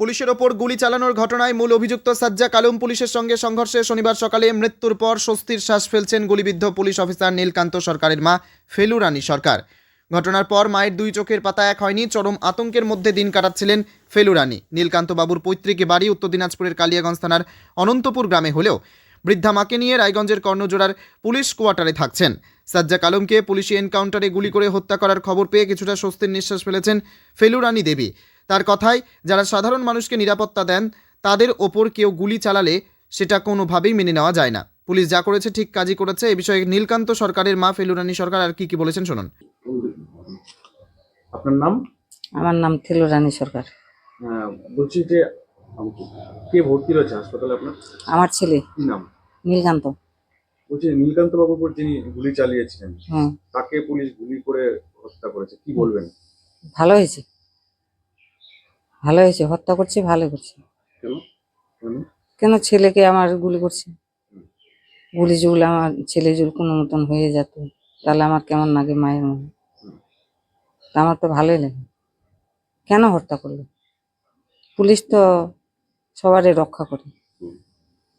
পুলিশের ওপর গুলি চালানোর ঘটনায় মূল অভিযুক্ত সাজ্জা কালুম পুলিশের সঙ্গে সংঘর্ষে শনিবার সকালে মৃত্যুর পর স্বস্তির শ্বাস ফেলছেন গুলিবিদ্ধ পুলিশ অফিসার নীলকান্ত সরকারের মা ফেলুরানী সরকার। ঘটনার পর মায়ের দুই চোখের পাতা এক হয়নি, চরম আতঙ্কের মধ্যে দিন কাটাচ্ছিলেন ফেলুরানী। নীলকান্ত বাবুর পৈতৃক বাড়ি উত্তর দিনাজপুরের কালিয়াগঞ্জ থানার অনন্তপুর গ্রামে হলেও বৃদ্ধা মাকে নিয়ে রায়গঞ্জের কর্ণজোড়ার পুলিশ কোয়ার্টারে থাকছেন। সাজ্জা কালুমকে পুলিশি এনকাউন্টারে গুলি করে হত্যা করার খবর পেয়ে কিছুটা স্বস্তির নিঃশ্বাস ফেলেছেন ফেলুরানী দেবী। তার কথায় যারা সাধারণ মানুষকে নিরাপত্তা দেন তাদের ওপর কেউ গুলি চালালে সেটা কোনোভাবেই মেনে নেওয়া যায় না। পুলিশ যা করেছে ঠিক কাজই করেছে। এ বিষয়ে নীলকান্ত সরকারের মা ফেলুরানি সরকার আর কি কি বলেছেন শুনুন। আপনার নাম? আমার নাম থিলু রানী সরকার বলছি যে কে ভর্তি রয়েছে হাসপাতালে আপনার? আমার ছেলে। কি নাম? নীলকান্ত। বলছি নীলকান্ত বাবুর উপর যিনি গুলি চালিয়েছিলেন হুম তাকে পুলিশ গুলি করে হত্যা করেছে। কি বলবেন? ভালো হয়েছে। ভালো হয়েছে হত্যা করছে ভালো করছে। কেন? ছেলেকে আমার গুলি করছে? গুলি জুল আমার ছেলে জুল কোনো মতন হয়ে যেত তাহলে আমার কেমন লাগে মায়ের মনে? তা আমার তো ভালোই লাগে। কেন হত্যা করল? পুলিশ তো সবারই রক্ষা করে।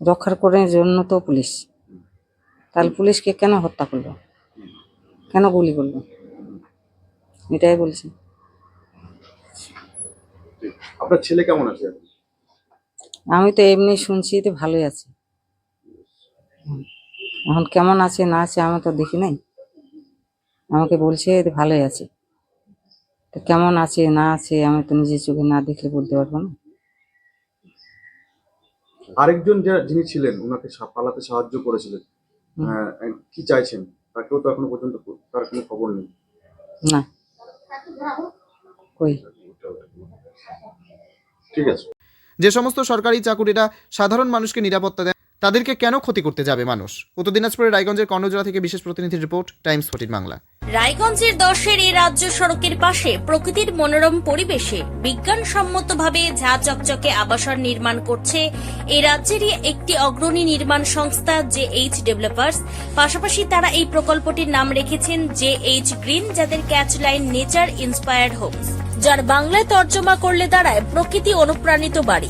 রক্ষার করার জন্য তো পুলিশ। তাহলে পুলিশকে কেন হত্যা করল? কেন গুলি করল? এটাই বলছি। আপনার ছেলে কেমন আছে আমি তো এমনি শুনছি তো ভালোই আছে। এখন কেমন আছে না আছে আমি তো দেখি নাই। আমাকে বলছে ভালোই আছে। তো কেমন আছে না আছে আমি তো নিজের চোখে না দেখলে বলতে পারব না। আরেকজন যা- যিনি ছিলেন ওনাকে পালাতে সাহায্য করেছিলেন। কি চাইছেন? তাকেও তো এখনও পর্যন্ত তার কোনো খবর নেই। না। কই? ঠিক আছে। যে সমস্ত সরকারি চাকুরিরা সাধারণ মানুষকে নিরাপত্তা দেন তাদেরকে কেন ক্ষতি করতে যাবে মানুষ? উত্তর দিনাজপুরের রায়গঞ্জের কর্ণজোড়া থেকে বিশেষ প্রতিনিধির রিপোর্ট, টাইমস ফোর্টিন বাংলা। রায়গঞ্জের দশের এই রাজ্য সড়কের পাশে প্রকৃতির মনোরম পরিবেশে বিজ্ঞানসম্মতভাবে ঝা চকচকে আবাসন নির্মাণ করছে এই রাজ্যেরই একটি অগ্রণী নির্মাণ সংস্থা জে এইচ ডেভেলপার্স। পাশাপাশি তারা এই প্রকল্পটির নাম রেখেছেন জে এইচ গ্রিন, যাদের catch line nature inspired homes, যার বাংলায় তর্জমা করলে দাঁড়ায় প্রকৃতি অনুপ্রাণিত বাড়ি।